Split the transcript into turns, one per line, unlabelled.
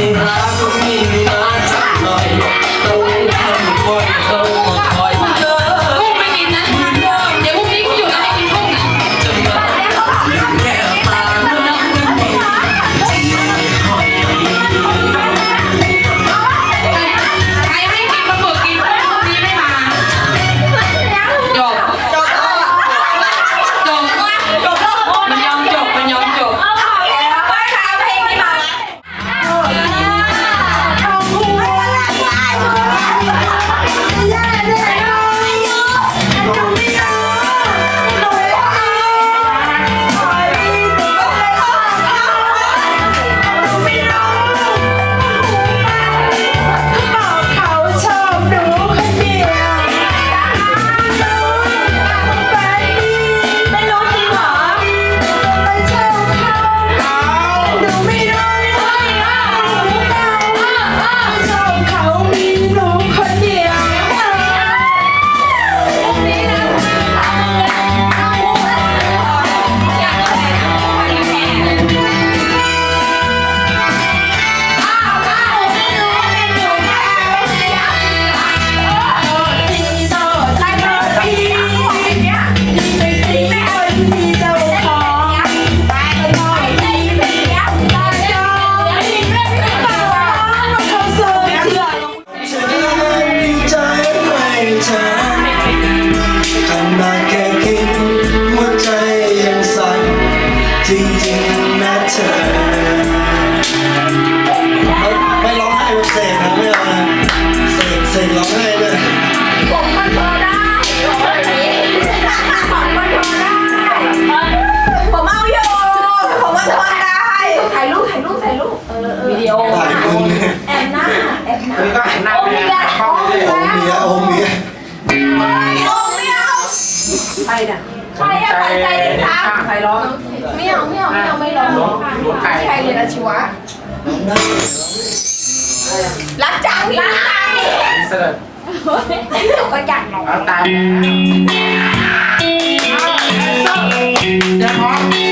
so high. นี่ก็
หันหน้าไป
ทาง
ห้องเลย
องค์เมียอ
ง
ค์เมี
ย
ไปด่ะใครอะปัจจัยเลยจ้าใครร้องไม่เอาไม่เอาไม่เอไม่ร้องใครเรียนะชีวะรักจังรักจัง
เสด็จ
ไม่ถูกประหยัดหรอก
เอตายแล้วเอเซย